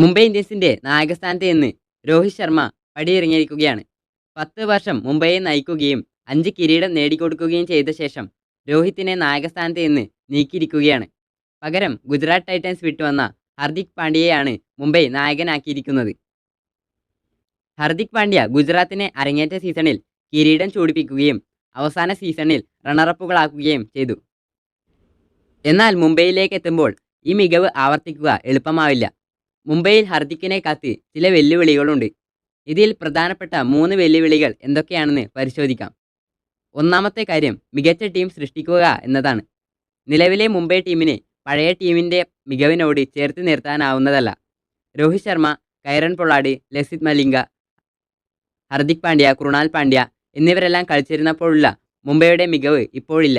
മുംബൈ ഇന്ത്യൻസിന്റെ നായകസ്ഥാനത്ത് നിന്ന് രോഹിത് ശർമ്മ പടിയിറങ്ങിയിരിക്കുകയാണ്. പത്ത് വർഷം മുംബൈയെ നയിക്കുകയും അഞ്ച് കിരീടം നേടിക്കൊടുക്കുകയും ചെയ്ത ശേഷം രോഹിത്തിനെ നായകസ്ഥാനത്ത് നിന്ന് നീക്കിയിരിക്കുകയാണ്. പകരം ഗുജറാത്ത് ടൈറ്റൻസ് വിട്ടുവന്ന ഹർദിക് പാണ്ഡ്യയാണ് മുംബൈ നായകനാക്കിയിരിക്കുന്നത്. ഹർദിക് പാണ്ഡ്യ ഗുജറാത്തിനെ അരങ്ങേറ്റ സീസണിൽ കിരീടം ചൂടിപ്പിക്കുകയും അവസാന സീസണിൽ റണ്ണറപ്പുകളാക്കുകയും ചെയ്തു. എന്നാൽ മുംബൈയിലേക്ക് എത്തുമ്പോൾ ഈ മികവ് ആവർത്തിക്കുക എളുപ്പമാവില്ല. മുംബൈയിൽ ഹർദിക്കിനെ കാത്ത് ചില വെല്ലുവിളികളുണ്ട്. ഇതിൽ പ്രധാനപ്പെട്ട മൂന്ന് വെല്ലുവിളികൾ എന്തൊക്കെയാണെന്ന് പരിശോധിക്കാം. ഒന്നാമത്തെ കാര്യം മികച്ച ടീം സൃഷ്ടിക്കുക എന്നതാണ്. നിലവിലെ മുംബൈ ടീമിന് പഴയ ടീമിന്റെ മികവിനോട് ചേർത്ത് നിർത്താനാവുന്നതല്ല. രോഹിത് ശർമ്മ കൈറൻ പൊള്ളാടി ലസിത് മലിംഗ ഹർദിക് പാണ്ഡ്യ കൃണാൽ പാണ്ഡ്യ എന്നിവരെല്ലാം കളിച്ചിരുന്നപ്പോഴുള്ള മുംബൈയുടെ മികവ് ഇപ്പോഴില്ല.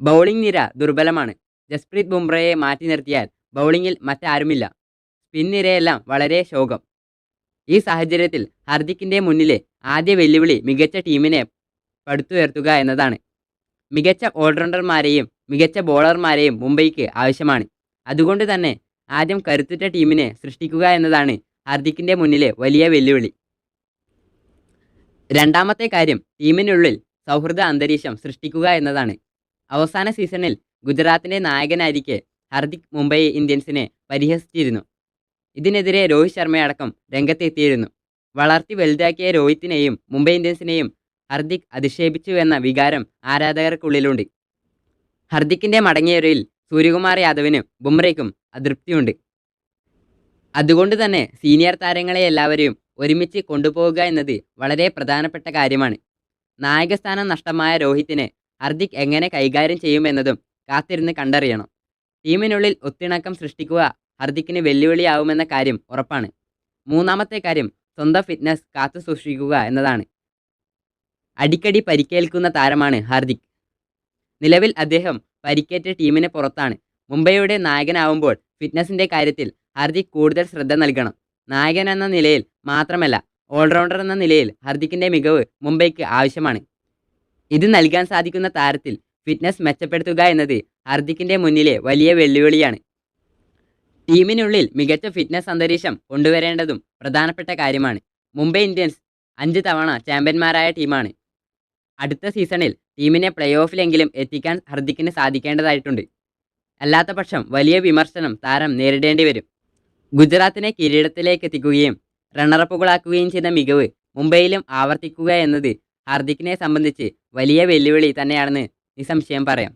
ബൗളിംഗ് നിര ദുർബലമാണ്. ജസ്പ്രീത് ബുംറയെ മാറ്റി നിർത്തിയാൽ ബൗളിങ്ങിൽ മറ്റാരുമില്ല. സ്പിൻ നിരയെല്ലാം വളരെ ശോകം. ഈ സാഹചര്യത്തിൽ ഹർദിക്കിന്റെ മുന്നിലെ ആദ്യ വെല്ലുവിളി മികച്ച ടീമിനെ പടുത്തുയർത്തുക എന്നതാണ്. മികച്ച ഓൾറൗണ്ടർമാരെയും മികച്ച ബോളർമാരെയും മുംബൈക്ക് ആവശ്യമാണ്. അതുകൊണ്ട് തന്നെ ആദ്യം കരുത്തുറ്റ ടീമിനെ സൃഷ്ടിക്കുക എന്നതാണ് ഹർദിക്കിന്റെ മുന്നിലെ വലിയ വെല്ലുവിളി. രണ്ടാമത്തെ കാര്യം ടീമിനുള്ളിൽ സൗഹൃദ അന്തരീക്ഷം സൃഷ്ടിക്കുക എന്നതാണ്. അവസാന സീസണിൽ ഗുജറാത്തിന്റെ നായകനായിരിക്കെ ഹർദിക് മുംബൈ ഇന്ത്യൻസിനെ പരിഹസിച്ചിരുന്നു. ഇതിനെതിരെ രോഹിത് ശർമ്മയടക്കം രംഗത്തെത്തിയിരുന്നു. വളർത്തി വലുതാക്കിയ രോഹിത്തിനെയും മുംബൈ ഇന്ത്യൻസിനെയും ഹർദിക് അധിക്ഷേപിച്ചു എന്ന വികാരം ആരാധകർക്കുള്ളിലുണ്ട്. ഹർദിക്കിന്റെ മടങ്ങിയവരിൽ സൂര്യകുമാർ യാദവിനും ബുംറയ്ക്കും അതൃപ്തിയുണ്ട്. അതുകൊണ്ട് തന്നെ സീനിയർ താരങ്ങളെ എല്ലാവരെയും ഒരുമിച്ച് കൊണ്ടുപോവുക എന്നത് വളരെ പ്രധാനപ്പെട്ട കാര്യമാണ്. നായകസ്ഥാനം നഷ്ടമായ രോഹിത്തിനെ ഹർദിക് എങ്ങനെ കൈകാര്യം ചെയ്യുമെന്നതും കാത്തിരുന്ന് കണ്ടറിയണം. ടീമിനുള്ളിൽ ഒത്തിണക്കം സൃഷ്ടിക്കുക ഹർദിക്കിന് വെല്ലുവിളിയാവുമെന്ന കാര്യം ഉറപ്പാണ്. മൂന്നാമത്തെ കാര്യം സ്വന്തം ഫിറ്റ്നസ് കാത്തു സൂക്ഷിക്കുക എന്നതാണ്. അടിക്കടി പരിക്കേൽക്കുന്ന താരമാണ് ഹാർദിക്. നിലവിൽ അദ്ദേഹം പരിക്കേറ്റ ടീമിന് പുറത്താണ്. മുംബൈയുടെ നായകനാവുമ്പോൾ ഫിറ്റ്നസിന്റെ കാര്യത്തിൽ ഹാർദിക് കൂടുതൽ ശ്രദ്ധ നൽകണം. നായകൻ എന്ന നിലയിൽ മാത്രമല്ല ഓൾറൗണ്ടർ എന്ന നിലയിൽ ഹർദിക്കിന്റെ മികവ് മുംബൈക്ക് ആവശ്യമാണ്. ഇത് നൽകാൻ സാധിക്കുന്ന താരത്തിൽ ഫിറ്റ്നസ് മെച്ചപ്പെടുത്തുക എന്നത് ഹർദിക്കിന്റെ മുന്നിലെ വലിയ വെല്ലുവിളിയാണ്. ടീമിനുള്ളിൽ മികച്ച ഫിറ്റ്നസ് അന്തരീക്ഷം കൊണ്ടുവരേണ്ടതും പ്രധാനപ്പെട്ട കാര്യമാണ്. മുംബൈ ഇന്ത്യൻസ് അഞ്ച് തവണ ചാമ്പ്യന്മാരായ ടീമാണ്. അടുത്ത സീസണിൽ ടീമിനെ പ്ലേ ഓഫിലെങ്കിലും എത്തിക്കാൻ ഹർദിക്കിന് സാധിക്കേണ്ടതായിട്ടുണ്ട്. അല്ലാത്ത പക്ഷം വലിയ വിമർശനം താരം നേരിടേണ്ടി വരും. ഗുജറാത്തിനെ കിരീടത്തിലേക്ക് എത്തിക്കുകയും റണ്ണറപ്പുകളാക്കുകയും ചെയ്ത മികവ് മുംബൈയിലും ആവർത്തിക്കുക എന്നത് ഹാർദിക്കിനെ സംബന്ധിച്ച് വലിയ വെല്ലുവിളി തന്നെയാണെന്ന് നിസ്സംശയം പറയാം.